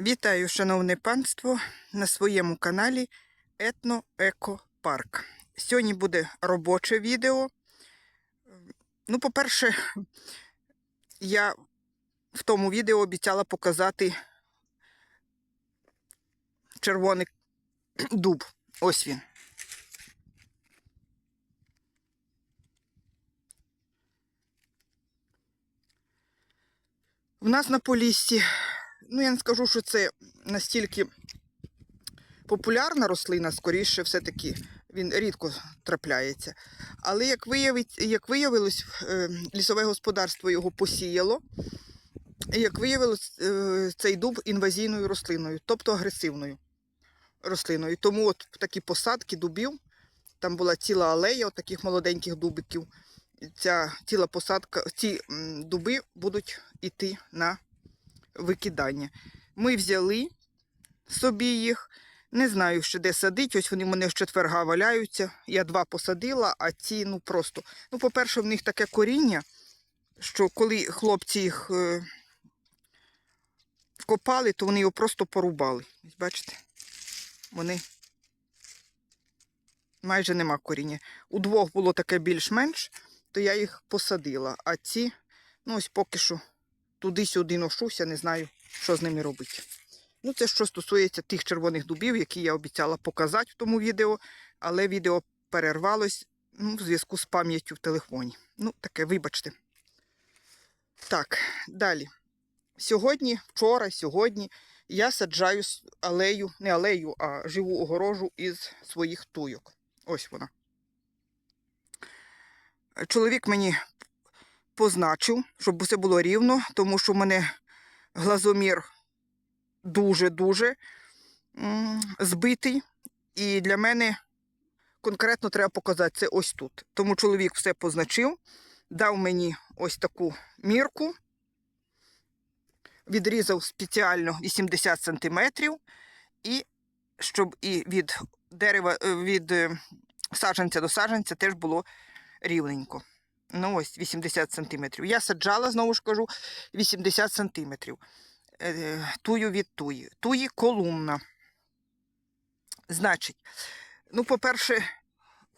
Вітаю, шановне панство, на своєму каналі Етно Еко Парк. Сьогодні буде робоче відео. Ну, по-перше, я в тому відео обіцяла показати червоний дуб. Ось він. В нас на Поліссі ну я не скажу, що це настільки популярна рослина, скоріше, все-таки він рідко трапляється. Але як, виявить, як виявилось, е, лісове господарство його посіяло. Як виявилось, е, цей дуб інвазійною рослиною, тобто агресивною рослиною. Тому от такі посадки дубів, там була ціла алея от таких молоденьких дубиків. Ця ціла посадка, ці дуби будуть йти на викидання. Ми взяли собі їх. Не знаю, ще де садить. Ось вони в мене з четверга валяються. Я два посадила, а ці, ну просто. Ну, по-перше, в них таке коріння, що коли хлопці їх е, копали, то вони його просто порубали. Ось бачите? Вони майже нема коріння. У двох було таке більш-менш, то я їх посадила. А ці, ну ось поки що туди-сюди ношуся, не знаю, що з ними робити. Ну, це що стосується тих червоних дубів, які я обіцяла показати в тому відео, але відео перервалось ну, в зв'язку з пам'яттю в телефоні. Ну, таке, вибачте. Так, далі. Сьогодні, вчора, сьогодні я саджаю алею, не алею, а живу огорожу із своїх туйок. Ось вона. Чоловік мені позначив, щоб все було рівно, тому що в мене глазомір дуже-дуже збитий. І для мене конкретно треба показати це ось тут. Тому чоловік все позначив, дав мені ось таку мірку, відрізав спеціально 80 см, і щоб і від дерева, е, від е, саджанця до саджанця теж було рівненько. Ну, ось 80 сантиметрів. Я саджала, знову ж кажу, 80 сантиметрів. Е, Тую від туї. Туї колумна. Значить, ну, по-перше,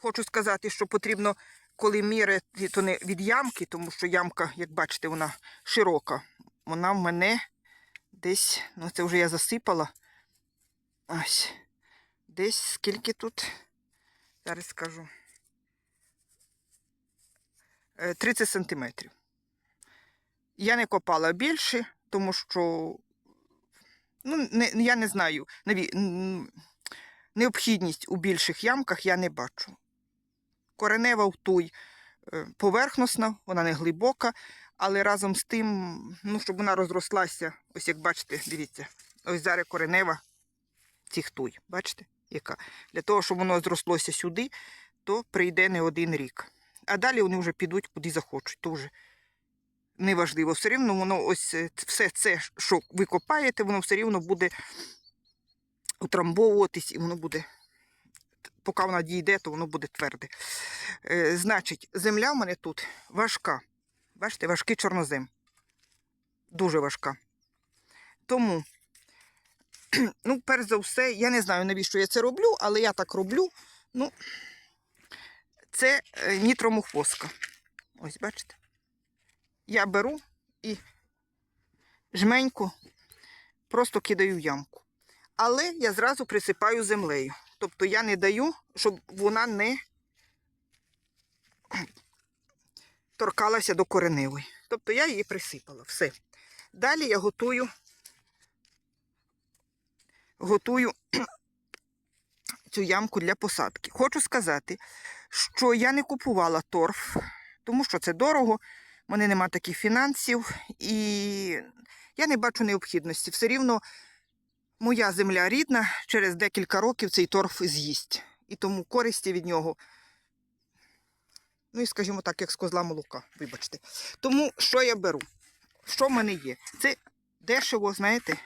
хочу сказати, що потрібно, коли міряти, то не від ямки, тому що ямка, як бачите, вона широка. Вона в мене десь, ну це вже я засипала. Ось. Десь скільки тут? Зараз скажу. Е, 30 сантиметрів. Я не копала більше, тому що ну, не, я не знаю, наві- необхідність у більших ямках я не бачу. Коренева втуй е, поверхностна, вона не глибока, але разом з тим, ну, щоб вона розрослася, ось як бачите, дивіться, ось зараз коренева цих туй. Бачите, яка? Для того, щоб воно зрослося сюди, то прийде не один рік. А далі вони вже підуть куди захочуть. То вже неважливо. Все рівно воно ось е, все це, що ви копаєте, воно все рівно буде утрамбовуватись і воно буде, поки вона дійде, то воно буде тверде. Е, значить, земля в мене тут важка. Бачите, важкий чорнозем. Дуже важка. Тому, ну, перш за все, я не знаю, навіщо я це роблю, але я так роблю. Ну, це е, нітромухвоска. Ось, бачите? Я беру і жменьку просто кидаю в ямку. Але я зразу присипаю землею. Тобто я не даю, щоб вона не торкалася до кореневої. Тобто я її присипала. Все. Далі я готую, готую цю ямку для посадки. Хочу сказати, що я не купувала торф, тому що це дорого, в мене нема таких фінансів, і я не бачу необхідності. Все рівно моя земля рідна, через декілька років цей торф з'їсть. І тому користі від нього, ну і скажімо так, як з козла молока, вибачте. Тому що я беру? Що в мене є? Це дешево, знаєте,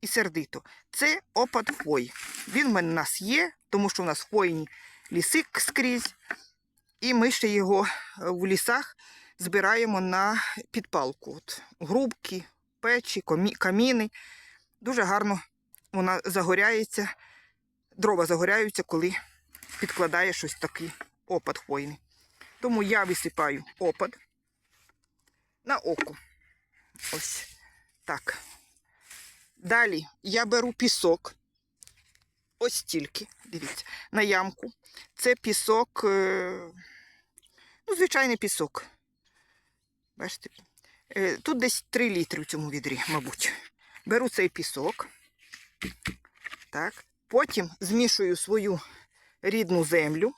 і сердито. Це опад хвої. Він в мене у нас є, тому що в нас хвойні ліси скрізь. І ми ще його е, в лісах збираємо на підпалку. От, грубки, печі, каміни. дуже гарно вона загоряється, дрова загоряються, коли підкладає щось такий опад хвойний. Тому я висипаю опад на око. Ось так. Далі я беру пісок. Ось стільки, дивіться, на ямку. Це пісок, е, ну, звичайний пісок. Бачите? Е, Тут десь 3 літри в цьому відрі, мабуть. Беру цей пісок. Так. Потім змішую свою рідну землю.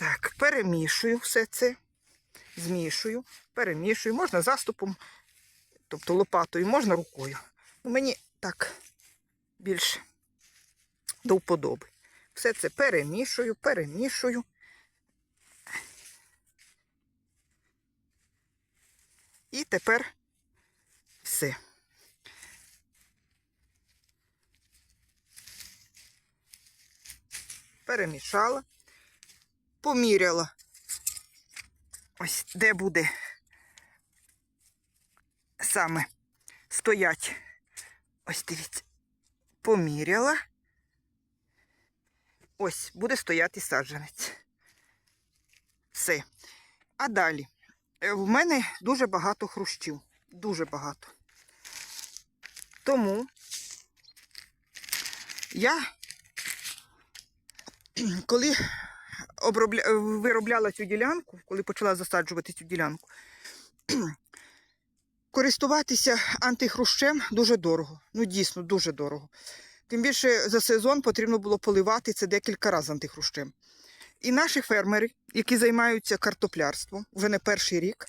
Так, перемішую все це. Змішую, перемішую. Можна заступом, тобто лопатою, можна рукою. Ну, мені так більш до вподоби. Все це перемішую, перемішую. І тепер все. Перемішала, поміряла. Ось де буде саме стоять. Ось дивіться, поміряла. Ось буде стояти саджанець. Все. А далі. Е, В мене дуже багато хрущів. Дуже багато. Тому я, коли обробля... виробляла цю ділянку, коли почала засаджувати цю ділянку, користуватися антихрущем дуже дорого. Ну, дійсно, дуже дорого. Тим більше за сезон потрібно було поливати це декілька разів антихрущем. І наші фермери, які займаються картоплярством вже не перший рік,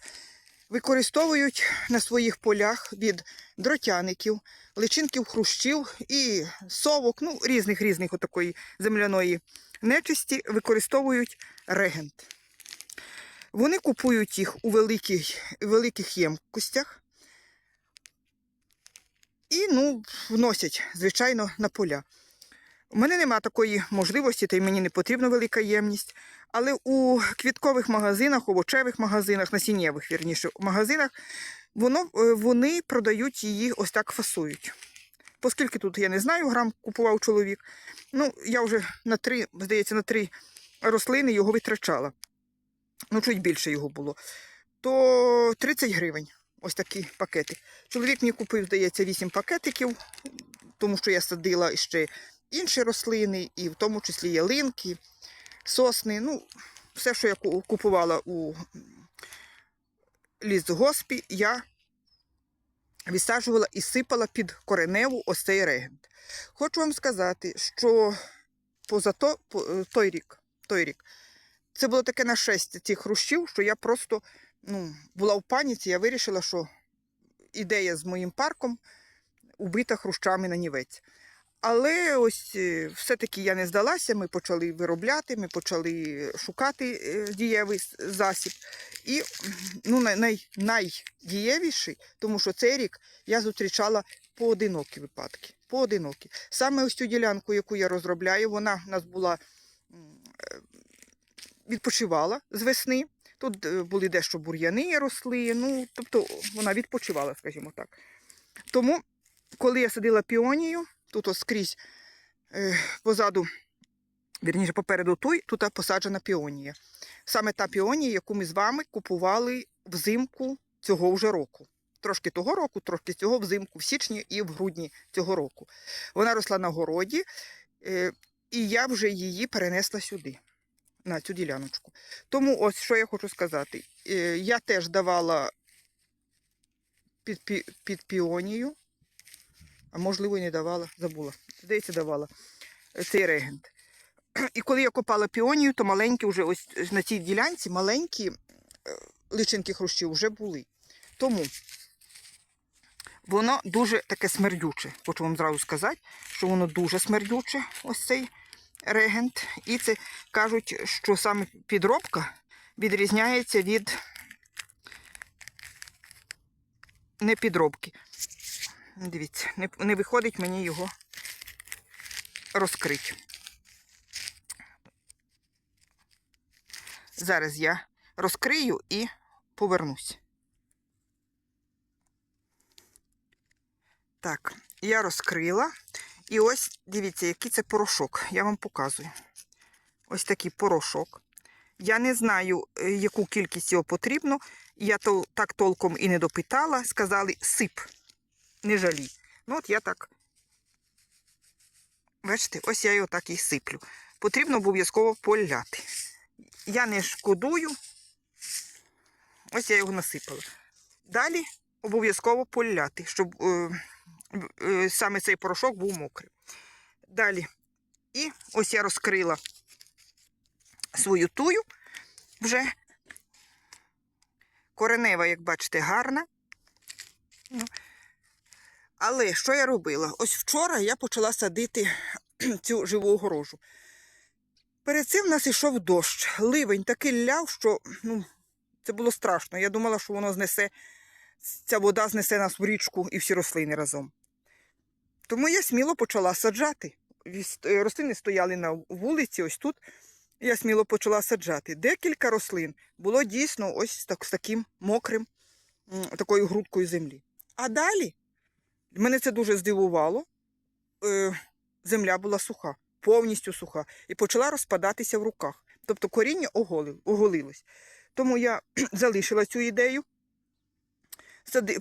використовують на своїх полях від дротяників, личинків хрущів і совок, ну, різних різних отакої земляної нечисті, використовують регент. Вони купують їх у великих, великих ємкостях і ну, вносять, звичайно, на поля. У мене нема такої можливості, та й мені не потрібна велика ємність. Але у квіткових магазинах, овочевих магазинах, насіннєвих, вірніше, магазинах, воно, е, вони продають її ось так фасують. Оскільки тут, я не знаю, грам купував чоловік. Ну, я вже на три, здається, на три рослини його витрачала. Ну, чуть більше його було. То 30 гривень. Ось такі пакети. Чоловік мені купив, здається, 8 пакетиків, тому що я садила ще інші рослини, і в тому числі ялинки, сосни. Ну, все, що я купувала у лісгоспі, я висаджувала і сипала під кореневу ось цей регент. Хочу вам сказати, що поза то, е, той рік, той рік це було таке нашестя цих хрущів, що я просто ну, була в паніці, я вирішила, що ідея з моїм парком убита хрущами на нівець. Але ось е, все-таки я не здалася, ми почали виробляти, ми почали шукати е, дієвий засіб. І ну, най, най, найдієвіший, тому що цей рік я зустрічала поодинокі випадки. Поодинокі. Саме ось цю ділянку, яку я розробляю, вона в нас була е, відпочивала з весни. Тут е, були дещо бур'яни росли, ну, тобто вона відпочивала, скажімо так. Тому, коли я садила піонію, тут ось скрізь е, позаду, вірніше попереду той, тут посаджена піонія. Саме та піонія, яку ми з вами купували взимку цього вже року. Трошки того року, трошки цього взимку, в січні і в грудні цього року. Вона росла на городі, е, і я вже її перенесла сюди, на цю діляночку. Тому ось що я хочу сказати. Е, Я теж давала під, пі- під піонію, а можливо і не давала, забула. Здається, давала е, цей регент. І коли я копала піонію, то маленькі вже ось на цій ділянці маленькі е, личинки хрущів вже були. Тому воно дуже таке смердюче. Хочу вам зразу сказати, що воно дуже смердюче, ось цей регент. І це кажуть, що саме підробка відрізняється від не підробки. Дивіться, не, не виходить мені його розкрити. Зараз я розкрию і повернусь. Так, я розкрила. І ось дивіться, який це порошок. Я вам показую. Ось такий порошок. Я не знаю, е, яку кількість його потрібно. Я то так толком і не допитала. Сказали, сип, не жалій. Ну, от я так. Бачите, ось я його так і сиплю. Потрібно обов'язково поляти. Я не шкодую. Ось я його насипала. Далі обов'язково поляти, щоб е, е, саме цей порошок був мокрий. Далі. І ось я розкрила свою тую вже. Коренева, як бачите, гарна. Але що я робила? Ось вчора я почала садити цю живу огорожу. Перед цим в нас йшов дощ. Ливень такий ляв, що ну, це було страшно. Я думала, що воно знесе, ця вода знесе нас в річку і всі рослини разом. Тому я сміло почала саджати. Е, Рослини стояли на вулиці, ось тут. Я сміло почала саджати. Декілька рослин було дійсно ось так, з таким мокрим, такою грудкою землі. А далі мене це дуже здивувало. Е, земля була суха, повністю суха, і почала розпадатися в руках. Тобто коріння оголилось. Тому я залишила цю ідею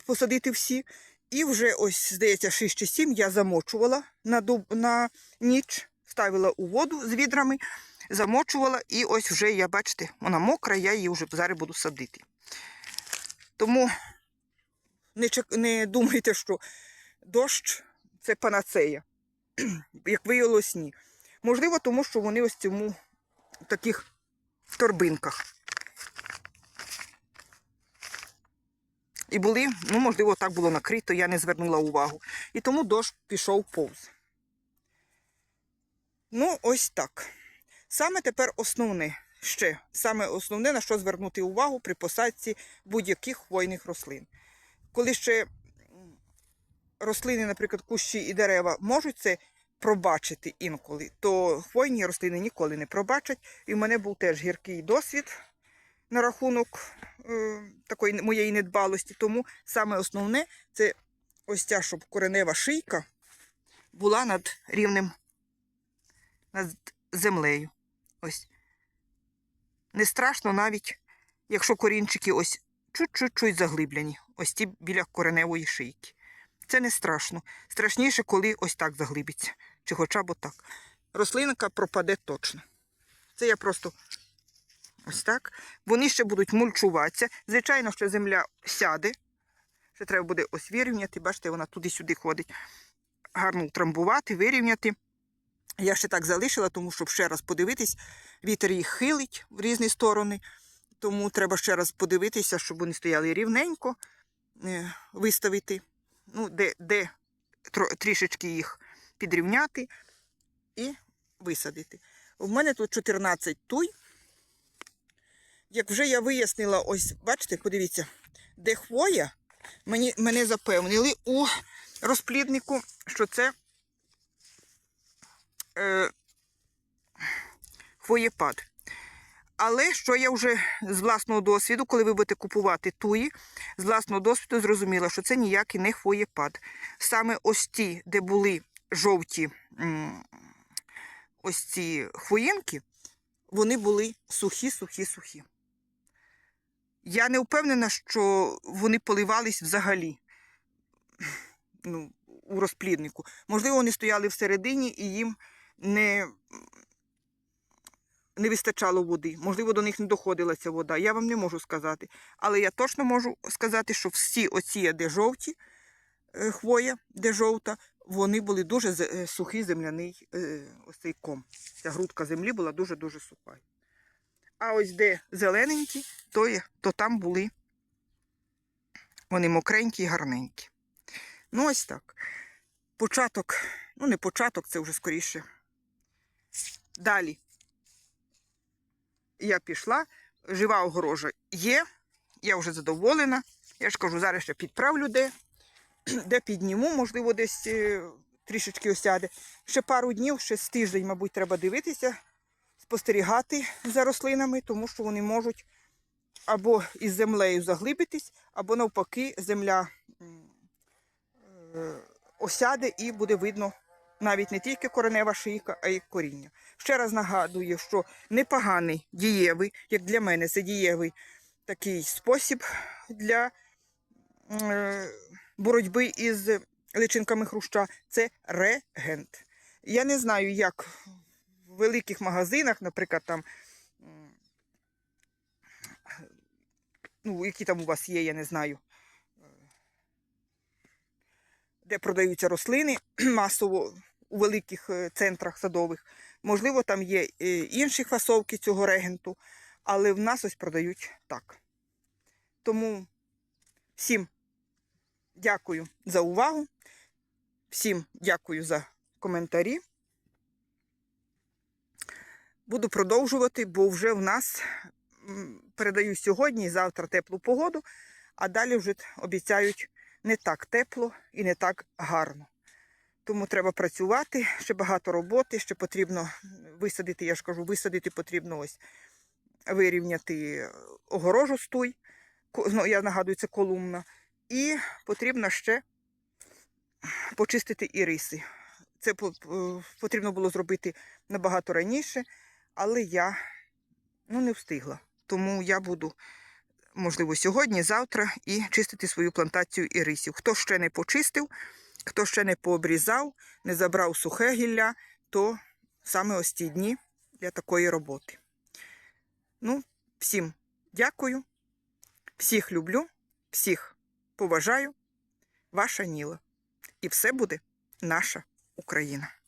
посадити всі. І вже ось, здається, 6 чи 7 я замочувала на, дуб, на ніч, ставила у воду з відрами, замочувала, і ось вже я, бачите, вона мокра, я її вже зараз буду садити. Тому не, чек- не думайте, що дощ це панацея. Як виявилось, ні. Можливо, тому що вони ось цьому в таких торбинках. І були, ну, можливо, так було накрито, я не звернула увагу. І тому дощ пішов повз. Ну, ось так. Саме тепер основне ще, саме основне, на що звернути увагу при посадці будь-яких хвойних рослин. Коли ще рослини, наприклад, кущі і дерева можуть це пробачити інколи, то хвойні рослини ніколи не пробачать. І в мене був теж гіркий досвід на рахунок е, такої моєї недбалості. Тому саме основне це ось ця, щоб коренева шийка була над рівнем над землею. Ось. Не страшно навіть, якщо корінчики ось чуть-чуть заглибляні, ось ті біля кореневої шийки. Це не страшно. Страшніше, коли ось так заглибиться, чи хоча б отак. Рослинка пропаде точно. Це я просто ось так. Вони ще будуть мульчуватися. Звичайно, що земля сяде. Ще треба буде ось вирівняти. Бачите, вона туди-сюди ходить. Гарно утрамбувати, вирівняти. Я ще так залишила, тому щоб ще раз подивитись, вітер їх хилить в різні сторони. Тому треба ще раз подивитися, щоб вони стояли рівненько, е, виставити, ну, де, де трішечки їх підрівняти і висадити. У мене тут 14 туй. Як вже я вияснила, ось, бачите, подивіться, де хвоя, мені, мене запевнили у розпліднику, що це е, хвоєпад. Але що я вже з власного досвіду, коли ви будете купувати туї, з власного досвіду зрозуміла, що це ніякий не хвоєпад. Саме ось ті, де були жовті ось ці хвоїнки, вони були сухі, сухі, сухі. Я не впевнена, що вони поливались взагалі ну, у розпліднику. Можливо, вони стояли всередині і їм не, не вистачало води. Можливо, до них не доходила ця вода. Я вам не можу сказати. Але я точно можу сказати, що всі оці, де жовті е, хвоя, де жовта, вони були дуже е, сухий земляний е, ось цей ком. Ця грудка землі була дуже-дуже суха. А ось де зелененькі, то, є- то там були вони мокренькі і гарненькі. Ну, ось так. Початок, ну не початок, це вже скоріше. Далі я пішла, жива огорожа є, я вже задоволена. Я ж кажу, зараз ще підправлю де, де підніму, можливо, десь е, трішечки осяде. Ще пару днів, ще з тиждень, мабуть, треба дивитися, спостерігати за рослинами, тому що вони можуть або із землею заглибитись, або навпаки, земля е, осяде і буде видно навіть не тільки коренева шийка, а й коріння. Ще раз нагадую, що непоганий дієвий, як для мене, це дієвий такий спосіб для е, боротьби із личинками хруща це регент. Я не знаю, як в великих магазинах, наприклад, там, ну, які там у вас є, я не знаю, де продаються рослини масово у великих е, центрах садових. Можливо, там є е, інші фасовки цього регенту, але в нас ось продають так. Тому всім дякую за увагу, всім дякую за коментарі. Буду продовжувати, бо вже в нас передаю сьогодні і завтра теплу погоду, а далі вже обіцяють не так тепло і не так гарно. Тому треба працювати, ще багато роботи, ще потрібно висадити, я ж кажу, висадити потрібно ось вирівняти огорожу стуй. Ну, я нагадую, це колумна. І потрібно ще почистити іриси. Це по- по- потрібно було зробити набагато раніше, але я ну, не встигла. Тому я буду, можливо, сьогодні, завтра і чистити свою плантацію ірисів. Хто ще не почистив, хто ще не пообрізав, не забрав сухе гілля, то саме ось ті дні для такої роботи. Ну, всім дякую, всіх люблю, всіх поважаю. Ваша Ніла. І все буде наша Україна.